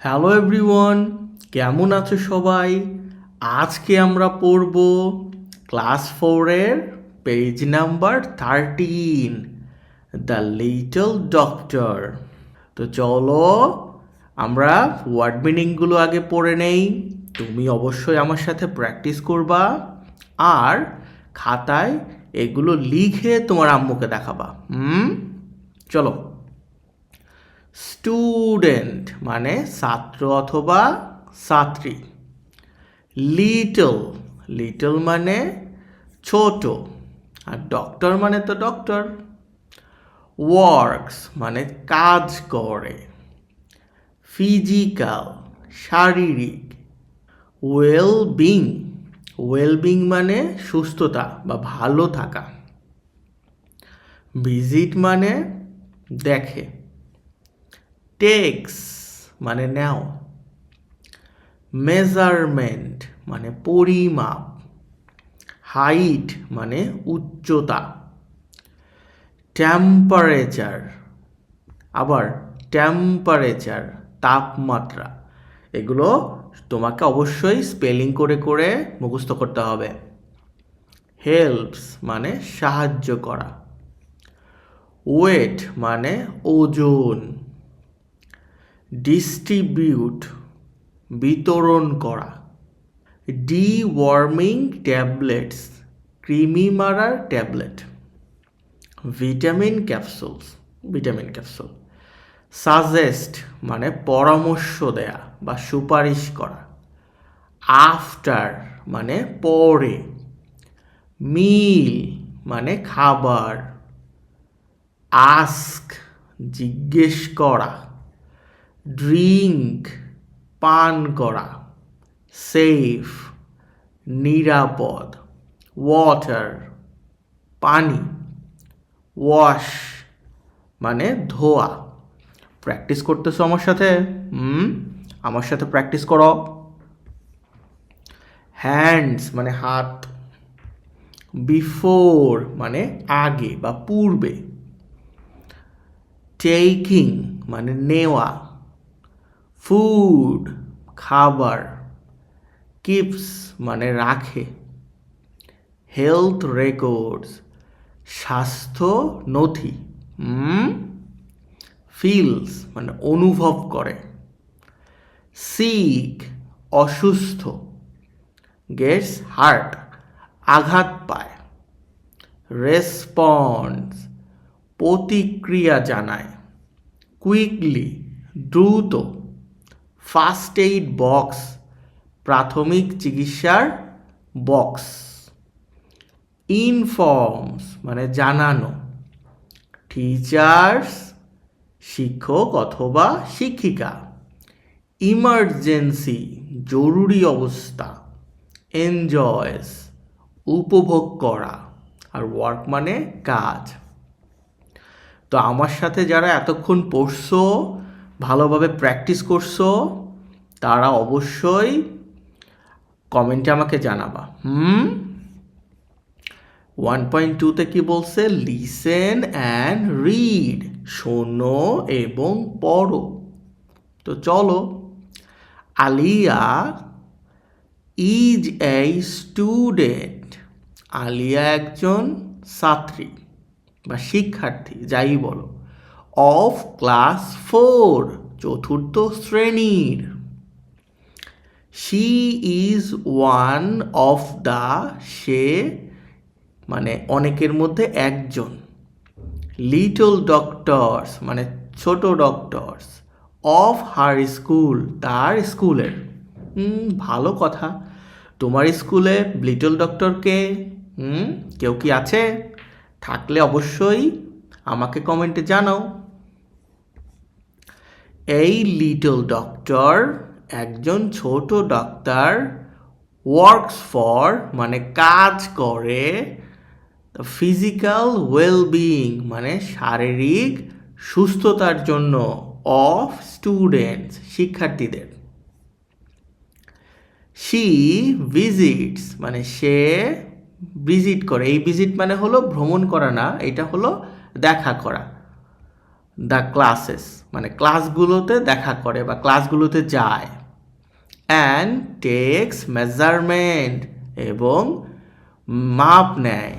Hello everyone কেমন আছো সবাই? আজকে আমরা পড়ব ক্লাস ফোরের page number thirteen the little doctor তো চলো, আমরা ওয়ার্ড মিনিংগুলো আগে পড়ে নেই। তুমি অবশ্যই আমার সাথে প্র্যাকটিস করবা আর খাতায় এগুলো লিখে তোমার আম্মুকে দেখাবা। হুম? চলো। স্টুডেন্ট মানে ছাত্র অথবা ছাত্রী। লিটল লিটল মানে ছোট আর ডক্টর মানে তো ডক্টর ওয়ার্কস মানে কাজ করে। ফিজিক্যাল শারীরিক। ওয়েল বিং ওয়েল বিং মানে সুস্থতা বা ভালো থাকা। ভিজিট মানে দেখে। টেক্স মানে নাও। মেজারমেন্ট মানে পরিমাপ। হাইট মানে উচ্চতা। টেম্পারেচার আবার টেম্পারেচার তাপমাত্রা। এগুলো তোমাকে অবশ্যই স্পেলিং করে করে মুখস্থ করতে হবে। হেল্পস মানে সাহায্য করা। ওয়েট মানে ওজন। ডিস্ট্রিবিউট, বিতরণ করা। ডি ওয়ার্মিং ট্যাবলেটস, কৃমি মারার tablet. Vitamin capsules, vitamin capsule. Suggest মানে পরামর্শ দেয়া বা সুপারিশ করা। আফটার মানে পরে। মিল মানে খাবার। আস্ক জিজ্ঞেস করা। ড্রিঙ্ক পান করা সেফ নিরাপদ ওয়াটার পানি ওয়াশ মানে ধোয়া। প্র্যাকটিস করতেছো আমার সাথে? হুম? আমার সাথে প্র্যাকটিস করো। হ্যান্ডস মানে হাত। বিফোর মানে আগে বা পূর্বে। টেকিং মানে নেওয়া। ফুড খাবার কিপস মানে রাখে হেলথ রেকর্ডস স্বাস্থ্য নথি ফিলস মানে অনুভব করে সিক অসুস্থ গেটস হার্ট আঘাত পায় রেসপন্স প্রতিক্রিয়া জানায় কুইকলি দ্রুত ফার্স্ট এইড বক্স, প্রাথমিক চিকিৎসার বক্স। ইনফর্মস মানে জানানো। টিচার্স, শিক্ষক অথবা শিক্ষিকা। ইমার্জেন্সি, জরুরি অবস্থা। এনজয়স, উপভোগ করা আর ওয়ার্ক মানে কাজ। তো আমার সাথে যারা এতক্ষণ পড়ছো ভালোভাবে প্র্যাকটিস করছ, তারা অবশ্যই কমেন্টে আমাকে জানাবা। হুম? ওয়ান পয়েন্ট টুতে কি বলছে? লিসেন অ্যান্ড রিড শোনো এবং পড়ো। তো চলো, Aliya is a student Aliya একজন ছাত্রী বা শিক্ষার্থী, যাই বলো। অফ ক্লাস ফোর চতুর্থ শ্রেণির। She is one of the সে মানে অনেকের মধ্যে একজন। লিটল ডক্টরস মানে ছোট ডক্টরস অফ হার স্কুল তার স্কুলের। ভালো কথা। তোমার স্কুলে লিটল ডক্টর কে? হুম, কেউ কি আছে? থাকলে অবশ্যই আমাকে কমেন্টে জানাও। এই লিটল ডক্টর একজন ছোট ডক্টর ওয়ার্কস ফর মানে কাজ করে ফিজিক্যাল ওয়েলবিং মানে শারীরিক সুস্থতার জন্য অফ স্টুডেন্টস শিক্ষার্থীদের। শি ভিজিটস মানে সে ভিজিট করে। এই ভিজিট মানে হলো ভ্রমণ করা না, এটা হলো দেখা করা। দ্য ক্লাসেস মানে ক্লাসগুলোতে দেখা করে বা ক্লাসগুলোতে যায়। অ্যান্ড টেক্স মেজারমেন্ট এবং মাপ নেয়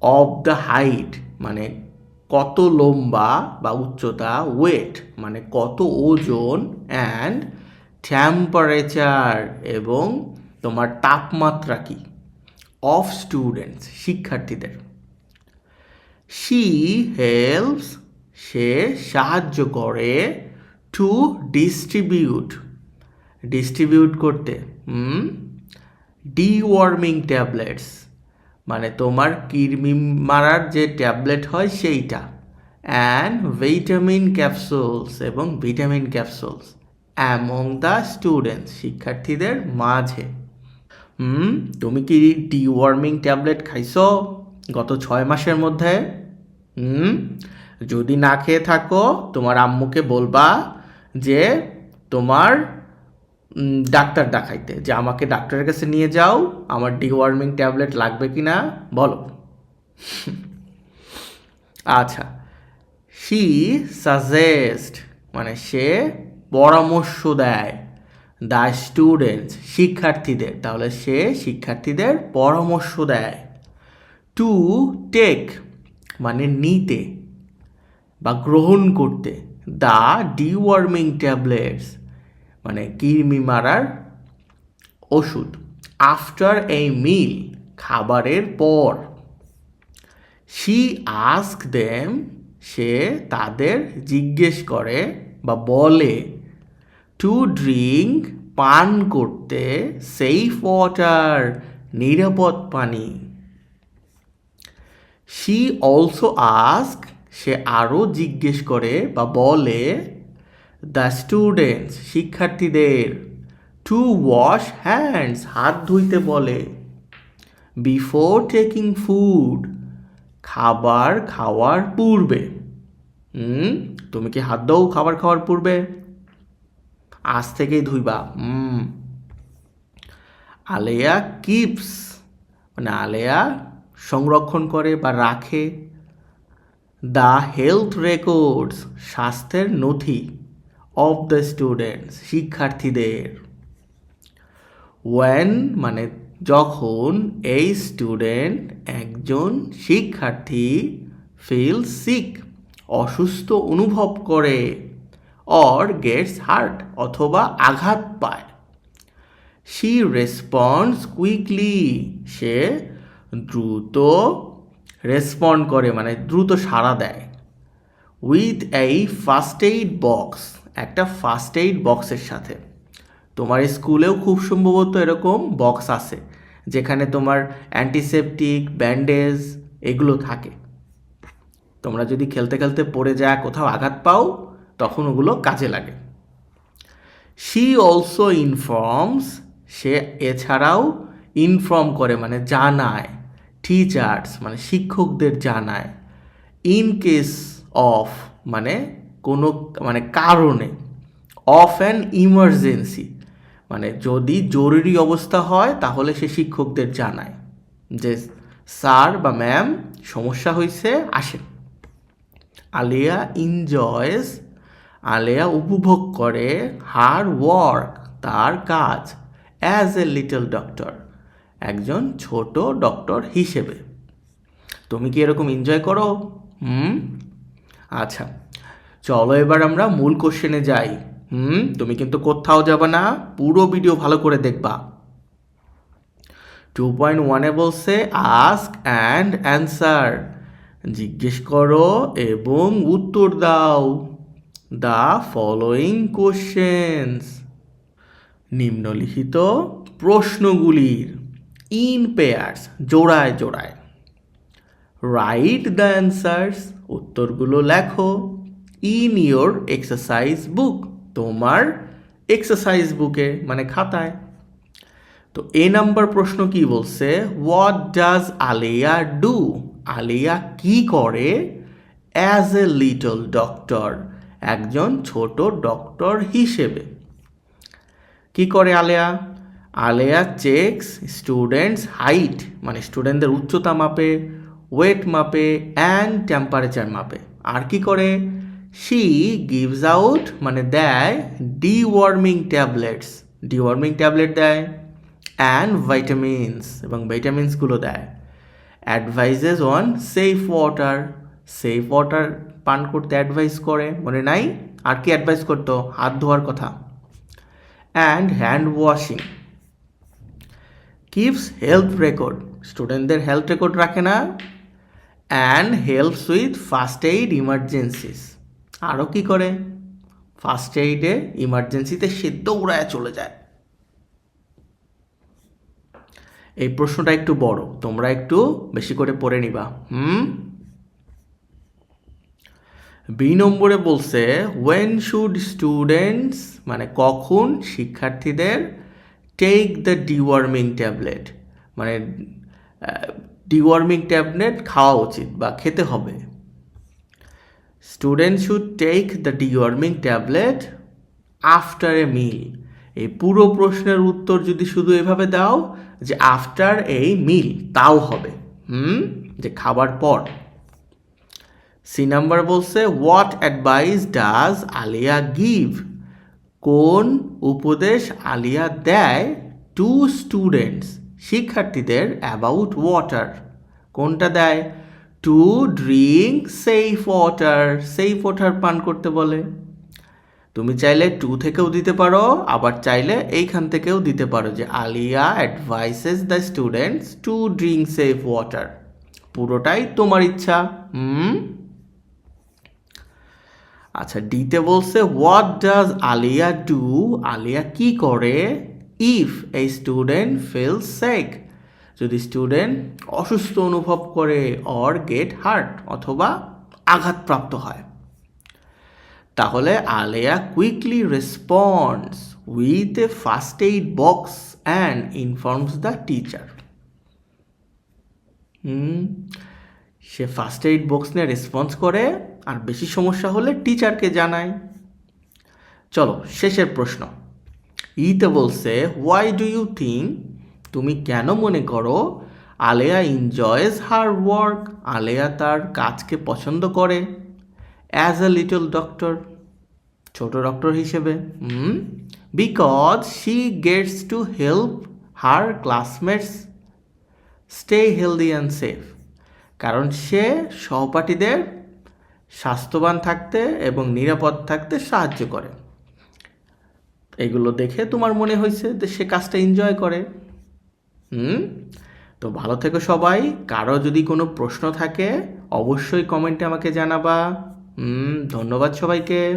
অফ দ্য হাইট মানে কত লম্বা বা উচ্চতা ওয়েট মানে কত ওজন অ্যান্ড টেম্পারেচার এবং তোমার তাপমাত্রা কি? অফ স্টুডেন্টস শিক্ষার্থীদের। শি হেল্পস সে সাহায্য করে টু ডিস্ট্রিবিউট ডিস্ট্রিবিউট করতে, হুম? ডিওয়ার্মিং ট্যাবলেটস মানে তোমার কৃমি মারার যে ট্যাবলেট হয় সেইটা। অ্যান্ড ভিটামিন ক্যাপসুলস এবং vitamin capsules among the students শিক্ষার্থীদের মাঝে। হুম? তুমি কি ডিওয়ার্মিং ট্যাবলেট খাইছো গত ছয় মাসের মধ্যে? হুম? যদি না খেয়ে থাকো, তোমার আম্মুকে বলবা যে তোমার ডাক্তার দেখাইতে, যে আমাকে ডাক্তারের কাছে নিয়ে যাও, আমার ডিওয়ার্মিং ট্যাবলেট লাগবে কি না বলো। আচ্ছা শি সাজেস্ট মানে সে পরামর্শ দেয় দ্য স্টুডেন্টস শিক্ষার্থীদের, তাহলে সে শিক্ষার্থীদের পরামর্শ দেয় টু টেক মানে নিতে। বা গ্রহণ করতে দ্য ডিওয়ার্মিং ট্যাবলেটস মানে কৃমি মারার ওষুধ, আফটার এই মিল, খাবারের পর। শি আস্ক দেম, সে তাদের জিজ্ঞেস করে বা বলে, টু ড্রিঙ্ক পান করতে সেফ ওয়াটার, নিরাপদ পানি। শি অলসো আস্ক সে আরও জিজ্ঞেস করে বা বলে দ্য স্টুডেন্টস শিক্ষার্থীদের টু ওয়াশ হ্যান্ডস হাত ধুইতে বলে। বিফোর টেকিং ফুড খাবার খাওয়ার পূর্বে। হুম, তুমি কি হাত দাও খাবার খাওয়ার পূর্বে? আজ থেকেই ধুইবা। হুম। আলেয়া কিপস। মানে আলেয়া সংরক্ষণ করে বা রাখে। দ্য হেলথ রেকর্ডস, স্বাস্থ্যের নথি অফ দ্য স্টুডেন্টস, শিক্ষার্থীদের। ওয়েন মানে যখন এই স্টুডেন্ট একজন শিক্ষার্থী ফিল সিক অসুস্থ অনুভব করে অর গেটস হার্ট অথবা আঘাত পায় শি রেসপন্স কুইকলি সে দ্রুত রেসপন্ড করে মানে দ্রুত সাড়া দেয়। উইথ এই ফার্স্ট এইড বক্স একটা ফার্স্ট এইড বক্সের সাথে। তোমার স্কুলেও খুব সম্ভবত এরকম বক্স আছে, যেখানে তোমার অ্যান্টিসেপটিক ব্যান্ডেজ এগুলো থাকে। তোমরা যদি খেলতে খেলতে পড়ে যায়, কোথাও আঘাত পাও, তখন ওগুলো কাজে লাগে। শি অলসো ইনফর্মস সে এছাড়াও ইনফর্ম করে মানে জানায়। টিচার্স মানে শিক্ষকদের জানায় ইন কেস অফ মানে কোনো মানে কারণে অফ অ্যান ইমার্জেন্সি মানে যদি জরুরি অবস্থা হয়, তাহলে সে শিক্ষকদের জানায় যে, স্যার বা ম্যাম সমস্যা হয়েছে আসেন। আলিয়া এনজয়েস আলিয়া উপভোগ করে হার ওয়ার্ক তার কাজ অ্যাজ এ লিটল ডক্টর একজন ছোট ডক্টর হিসেবে। তুমি কি এরকম এনজয় করো? হুম? আচ্ছা চলো এবার আমরা মূল কোশ্চেনে যাই। হুম? তুমি কিন্তু কোথাও যাবে না, পুরো ভিডিও ভালো করে দেখবা। টু পয়েন্ট ওয়ানে বলছে আস্ক অ্যান্ড অ্যান্সার জিজ্ঞেস করো এবং উত্তর দাও। দ্য ফলোয়িং কোশ্চেন্স নিম্নলিখিত প্রশ্নগুলির। ইন পেয়ার্স জোড়ায় জোড়ায়। রাইট দ্য অ্যান্সার্স উত্তরগুলো লেখো। ইন ইয়োর এক্সারসাইজ বুক তোমার এক্সারসাইজ বুকে মানে খাতায়। তো এ নাম্বার প্রশ্ন কি বলছে? What does Aliya do Aliya কি করে? অ্যাজ এ লিটল ডক্টর একজন ছোট ডক্টর হিসেবে। কি করে Aleya Aleya checks students height মানে স্টুডেন্টদের উচ্চতা মাপে ওয়েট মাপে অ্যান্ড টেম্পারেচার মাপে। আর কি করে? শি গিভস আউট মানে দেয় ডিওয়ার্মিং ট্যাবলেটস ডিওয়ার্মিং ট্যাবলেট দেয় অ্যান্ড ভাইটামিনস এবং ভাইটামিনসগুলো দেয়। Advises on safe water safe water পান করতে অ্যাডভাইস করে, মনে নাই? আর কি অ্যাডভাইস করতো? হাত ধোয়ার কথা। And hand washing keeps health record স্টুডেন্টদের হেলথ রেকর্ড রাখে না and helps with first aid emergencies আরও কী করে? ফার্স্ট এইডে ইমার্জেন্সিতে সে দৌড়ায় চলে যায়। এই প্রশ্নটা একটু বড়, তোমরা একটু বেশি করে পড়ে নিবা। হুম? বি নম্বরে বলছে ওয়েন শুড স্টুডেন্টস মানে কখন শিক্ষার্থীদের টেক দ্য ডিওয়ার্মিং ট্যাবলেট মানে ডিওয়ার্মিং ট্যাবলেট খাওয়া উচিত বা খেতে হবে। Student should take the deworming tablet after a meal এই পুরো প্রশ্নের উত্তর যদি শুধু এভাবে দাও যে আফটার এই মিল তাও হবে। হুম? যে খাবার পর। সি নাম্বার বলছে what advice does Aliya give কোন উপদেশ আলিয়া দেয় টু স্টুডেন্টস শিক্ষার্থীদের অ্যাবাউট ওয়াটার কোনটা দেয়? To drink safe water safe water পান করতে বলে। তুমি চাইলে টু থেকেও দিতে পারো, আবার চাইলে এইখান থেকেও দিতে পারো যে Aliya advises the students to drink safe water পুরোটাই তোমার ইচ্ছা, হুম? আচ্ছা ডিতে বলছে what does Aliya do Aliya কি করে? ইফ এই স্টুডেন্ট ফিল সেক যদি স্টুডেন্ট অসুস্থ অনুভব করে অর গেট হার্ট অথবা আঘাতপ্রাপ্ত হয়। তাহলে Aleya quickly response with a first aid box and informs the teacher say first aid box নিয়ে রেসপন্স করে আর বেশি সমস্যা হলে টিচারকে জানায় চলো, শেষের প্রশ্ন। ইতে বলছে হোয়াই ডু ইউ থিঙ্ক তুমি কেন মনে করো, আলেয়া এনজয়েজ হার ওয়ার্ক আলেয়া তার কাজকে পছন্দ করে? অ্যাজ এ লিটল ডক্টর ছোট ডক্টর হিসেবে because she gets to help her classmates stay healthy and safe কারণ সে সহপাঠীদের স্বাস্থ্যবান থাকতে এবং নিরাপদ থাকতে সাহায্য করে। এগুলো দেখে তোমার মনে হয়েছে যে সে কাজটা এনজয় করে। হুম? তো ভালো থেকো সবাই। কারও যদি কোনো প্রশ্ন থাকে, অবশ্যই কমেন্টে আমাকে জানাবা। হুম, ধন্যবাদ সবাইকে।